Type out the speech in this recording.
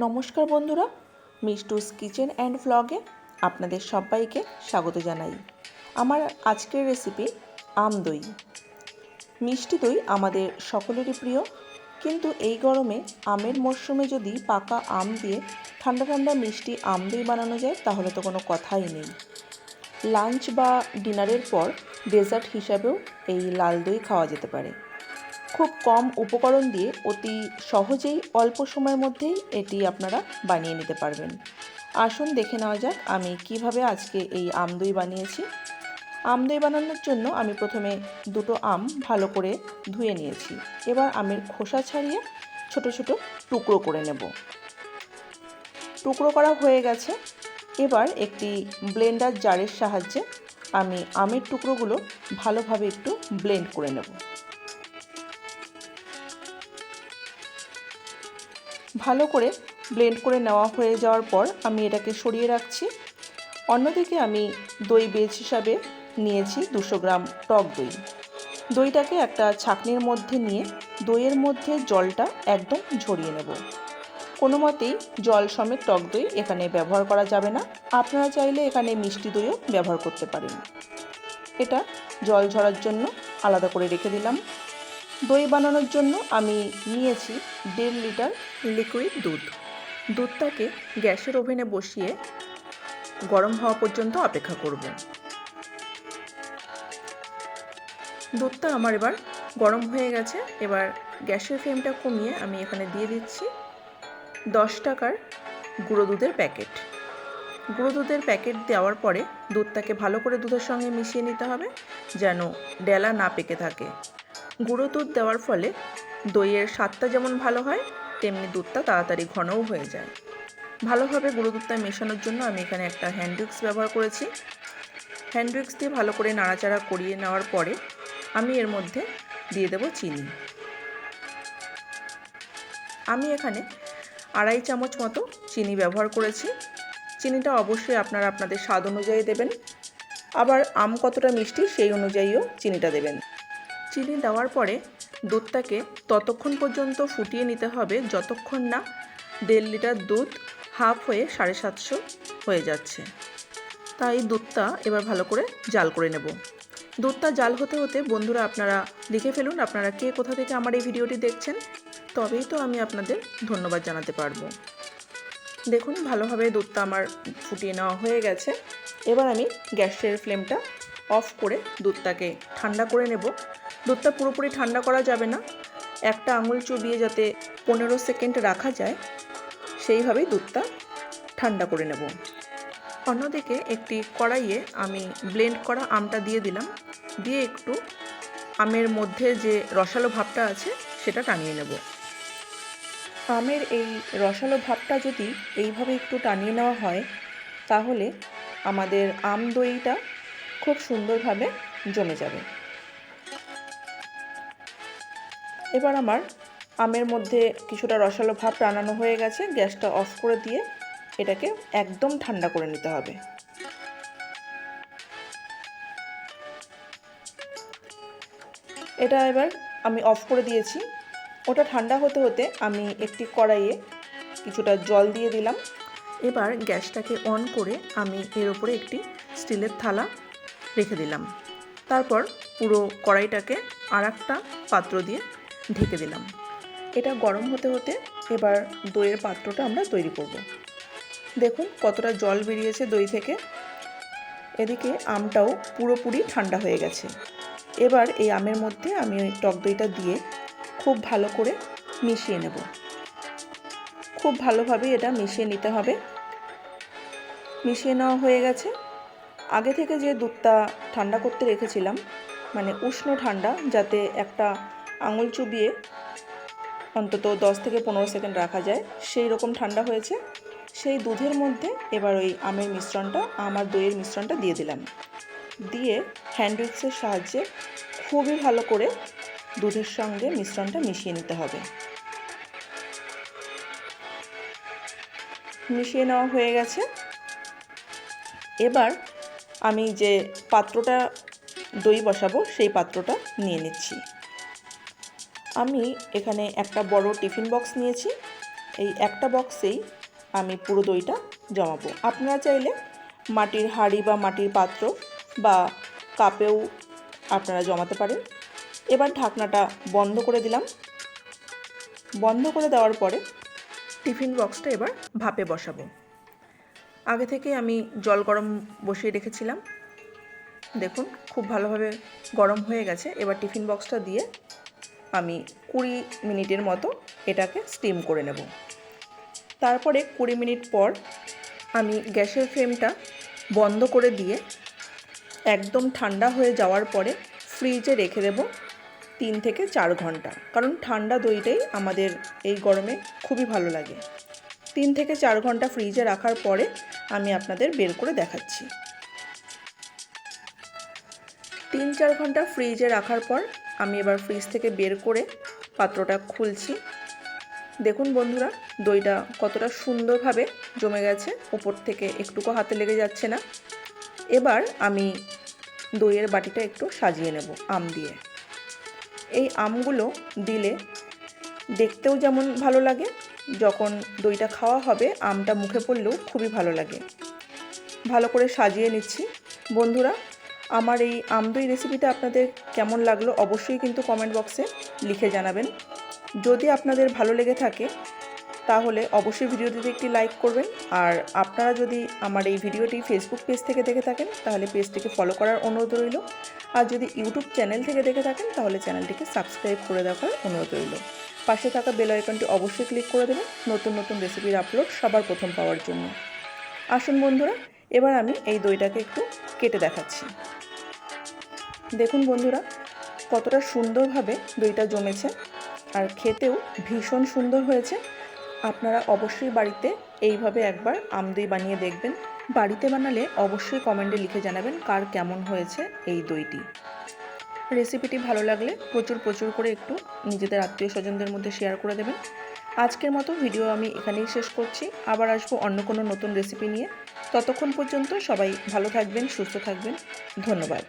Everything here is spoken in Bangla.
নমস্কার বন্ধুরা, মিষ্টুস কিচেন অ্যান্ড ভ্লগে আপনাদের সবাইকে স্বাগত জানাই। আমার আজকের রেসিপি আম দই। মিষ্টি দই আমাদের সকলেরই প্রিয়, কিন্তু এই গরমে আমের মরশুমে যদি পাকা আম দিয়ে ঠান্ডা ঠান্ডা মিষ্টি আম দই বানানো যায়, তাহলে তো কোনো কথাই নেই। লাঞ্চ বা ডিনারের পর ডেজার্ট হিসাবেও এই লাল দই খাওয়া যেতে পারে। খুব কম উপকরণ দিয়ে অতি সহজেই অল্প সময়ের মধ্যেই এটি আপনারা বানিয়ে নিতে পারবেন। আসুন দেখে নেওয়া যাক আমি কীভাবে আজকে এই আম দই বানিয়েছি। আম দই বানানোর জন্য আমি প্রথমে দুটো আম ভালো করে ধুয়ে নিয়েছি। এবার আমের খোসা ছাড়িয়ে ছোট ছোট টুকরো করে নেব। টুকরো করা হয়ে গেছে। এবার একটি ব্লেন্ডার জারের সাহায্যে আমি আমের টুকরোগুলো ভালোভাবে একটু ব্লেন্ড করে নেব। ভালো করে ব্লেন্ড করে নেওয়া হয়ে যাওয়ার পর আমি এটাকে সরিয়ে রাখছি। অন্যদিকে আমি দই বেজ হিসাবে নিয়েছি দুশো গ্রাম টক দই। দইটাকে একটা ছাকনির মধ্যে নিয়ে দইয়ের মধ্যে জলটা একদম ঝরিয়ে নেব। কোনো মতেই জল সমেত টক দই এখানে ব্যবহার করা যাবে না। আপনারা চাইলে এখানে মিষ্টি দইও ব্যবহার করতে পারেন। এটা জল ঝরার জন্য আলাদা করে রেখে দিলাম। দই বানানোর জন্য আমি নিয়েছি দেড় লিটার লিকুইড দুধ। দুধটাকে গ্যাসের ওভেনে বসিয়ে গরম হওয়া পর্যন্ত অপেক্ষা করব। দুধটা আমার এবার গরম হয়ে গেছে। এবার গ্যাসের ফ্লেমটা কমিয়ে আমি এখানে দিয়ে দিচ্ছি দশ টাকার গুঁড়ো দুধের প্যাকেট। গুঁড়ো দুধের প্যাকেট দেওয়ার পরে দুধটাকে ভালো করে দুধের সঙ্গে মিশিয়ে নিতে হবে যেন ডেলা না পেকে থাকে। গুঁড়ো দুধ দেওয়ার ফলে দইয়ের স্বাদটা যেমন ভালো হয়, তেমনি দুধটা তাড়াতাড়ি ঘনও হয়ে যায়। ভালোভাবে গুঁড়ো দুধটা মেশানোর জন্য আমি এখানে একটা হ্যান্ড উইক্স ব্যবহার করেছি। হ্যান্ড উইক্স দিয়ে ভালো করে নাড়াচাড়া করিয়ে নেওয়ার পরে আমি এর মধ্যে দিয়ে দেব চিনি। আমি এখানে আড়াই চামচ মতো চিনি ব্যবহার করেছি। চিনিটা অবশ্যই আপনারা আপনাদের স্বাদ অনুযায়ী দেবেন। আবার আম কতটা মিষ্টি সেই অনুযায়ীও চিনিটা দেবেন। চিনি দেওয়ার পরে দুধটাকে ততক্ষণ পর্যন্ত ফুটিয়ে নিতে হবে যতক্ষণ না দেড় লিটার দুধ হাফ হয়ে সাড়ে সাতশো হয়ে যাচ্ছে। তাই দুধটা এবার ভালো করে জাল করে নেব। দুধটা জাল হতে হতে বন্ধুরা আপনারা লিখে ফেলুন আপনারা কে কোথা থেকে আমার এই ভিডিওটি দেখছেন, তবেই তো আমি আপনাদের ধন্যবাদ জানাতে পারব। দেখুন ভালোভাবে দুধটা আমার ফুটিয়ে নেওয়া হয়ে গেছে। এবার আমি গ্যাসের ফ্লেমটা অফ করে দুধটাকে ঠান্ডা করে নেব। দুধটা পুরোপুরি ঠান্ডা করা যাবে না। একটা আঙুল চুবিয়ে যাতে পনেরো সেকেন্ড রাখা যায়, সেইভাবেই দুধটা ঠান্ডা করে নেব। অন্যদিকে একটি কড়াইয়ে আমি ব্লেন্ড করা আমটা দিয়ে দিলাম। দিয়ে একটু আমের মধ্যে যে রসালো ভাবটা আছে, সেটা টানিয়ে নেব। আমের এই রসালো ভাবটা যদি এইভাবে একটু টানিয়ে নেওয়া হয়, তাহলে আমাদের আম দইটা খুব সুন্দরভাবে জমে যাবে। এবার আমার আমের মধ্যে কিছুটা রসালো ভাব টানানো হয়ে গেছে, গ্যাসটা অফ করে দিয়ে এটাকে একদম ঠান্ডা করে নিতে হবে। এটা এবার আমি অফ করে দিয়েছি। ওটা ঠান্ডা হতে হতে আমি একটি কড়াইয়ে কিছুটা জল দিয়ে দিলাম। এবার গ্যাসটাকে অন করে আমি এর ওপরে একটি স্টিলের থালা রেখে দিলাম। তারপর পুরো কড়াইটাকে আর একটা পাত্র দিয়ে ঢেকে দিলাম। এটা গরম হতে হতে এবার দইয়ের পাত্রটা আমরা তৈরি করব। দেখুন কতটা জল বেরিয়েছে দই থেকে। এদিকে আমটাও পুরোপুরি ঠান্ডা হয়ে গেছে। এবার এই আমের মধ্যে আমি ওই টক দইটা দিয়ে খুব ভালো করে মিশিয়ে নেব। খুব ভালোভাবে এটা মিশিয়ে নিতে হবে। মিশিয়ে নেওয়া হয়ে গেছে। আগে থেকে যে দুধটা ঠান্ডা করতে রেখেছিলাম মানে উষ্ণ ঠান্ডা, যাতে একটা আঙুল চুবিয়ে অন্তত দশ থেকে পনেরো সেকেন্ড রাখা যায়। সেই রকম ঠান্ডা হয়েছে। সেই দুধের মধ্যে এবার ওই আমের মিশ্রণটা, আমার দইয়ের মিশ্রণটা দিয়ে দিলাম। দিয়ে হ্যান্ড উইক্সের সাহায্যে খুবই ভালো করে দুধের সঙ্গে মিশ্রণটা মিশিয়ে নিতে হবে। মিশিয়ে নেওয়া হয়ে গেছে। এবার আমি যে পাত্রটা দই বসাবো, সেই পাত্রটা নিয়ে নিচ্ছি। আমি এখানে একটা বড় টিফিন বক্স নিয়েছি। এই একটা বক্সেই আমি পুরো দইটা জমাবো। আপনারা চাইলে মাটির হাঁড়ি বা মাটির পাত্র বা কাপেও আপনারা জমাতে পারেন। এবার ঢাকনাটা বন্ধ করে দিলাম। বন্ধ করে দেওয়ার পরে টিফিন বক্সটা এবার ভাপে বসাবো। আগে থেকে আমি জল গরম বসিয়ে রেখেছিলাম। দেখুন, খুব ভালোভাবে গরম হয়ে গেছে। এবার টিফিন বক্সটা দিয়ে আমি কুড়ি মিনিটের মতো এটাকে স্টিম করে নেব। তারপরে কুড়ি মিনিট পর আমি গ্যাসের ফ্লেমটা বন্ধ করে দিয়ে একদম ঠান্ডা হয়ে যাওয়ার পরে ফ্রিজে রেখে দেব তিন থেকে চার ঘণ্টা। কারণ ঠান্ডা দইটাই আমাদের এই গরমে খুবই ভালো লাগে। তিন থেকে চার ঘণ্টা ফ্রিজে রাখার পরে আমি আপনাদের বের করে দেখাচ্ছি। তিন চার ঘণ্টা ফ্রিজে রাখার পর আমি এবার ফ্রিজ থেকে বের করে পাত্রটা খুলছি। দেখুন বন্ধুরা, দইটা কতটা সুন্দরভাবে জমে গেছে। ওপর থেকে একটুকু হাতে লেগে যাচ্ছে না। এবার আমি দইয়ের বাটিটা একটু সাজিয়ে নেব, আম দিয়ে। এই আমগুলো দিলে দেখতেও যেমন ভালো লাগে, যখন দইটা খাওয়া হবে, আমটা মুখে পড়লেও খুবই ভালো লাগে। ভালো করে সাজিয়ে নিচ্ছি। বন্ধুরা আমার এই আমদই রেসিপিটা আপনাদের কেমন লাগল অবশ্যই কিন্তু কমেন্ট বক্সে লিখে জানাবেন। যদি আপনাদের ভালো লেগে থাকে, তাহলে অবশ্যই ভিডিওটিতে একটি লাইক করবেন। আর আপনারা যদি আমার এই ভিডিওটি ফেসবুক পেজ থেকে দেখে থাকেন, তাহলে পেজটিকে ফলো করার অনুরোধ রইল। আর যদি ইউটিউব চ্যানেল থেকে দেখে থাকেন, তাহলে চ্যানেলটিকে সাবস্ক্রাইব করে দেওয়ার অনুরোধ রইল। পাশে থাকা বেল আইকনটি অবশ্যই ক্লিক করে দেবেন, নতুন নতুন রেসিপির আপলোড সবার প্রথম পাওয়ার জন্য। আসুন বন্ধুরা, এবার আমি এই দইটাকে একটু কেটে দেখাচ্ছি। দেখুন বন্ধুরা, কতটা সুন্দরভাবে দইটা জমেছে আর খেতেও ভীষণ সুন্দর হয়েছে। আপনারা অবশ্যই বাড়িতে এইভাবে একবার আম দই বানিয়ে দেখবেন। বাড়িতে বানালে অবশ্যই কমেন্টে লিখে জানাবেন কার কেমন হয়েছে এই দইটি। রেসিপিটি ভালো লাগলে প্রচুর প্রচুর করে একটু নিজেদের আত্মীয় স্বজনদের মধ্যে শেয়ার করে দেবেন। আজকের মতো ভিডিও আমি এখানেই শেষ করছি। আবার আসব অন্য কোনো নতুন রেসিপি নিয়ে। ততক্ষণ পর্যন্ত সবাই ভালো থাকবেন, সুস্থ থাকবেন। ধন্যবাদ।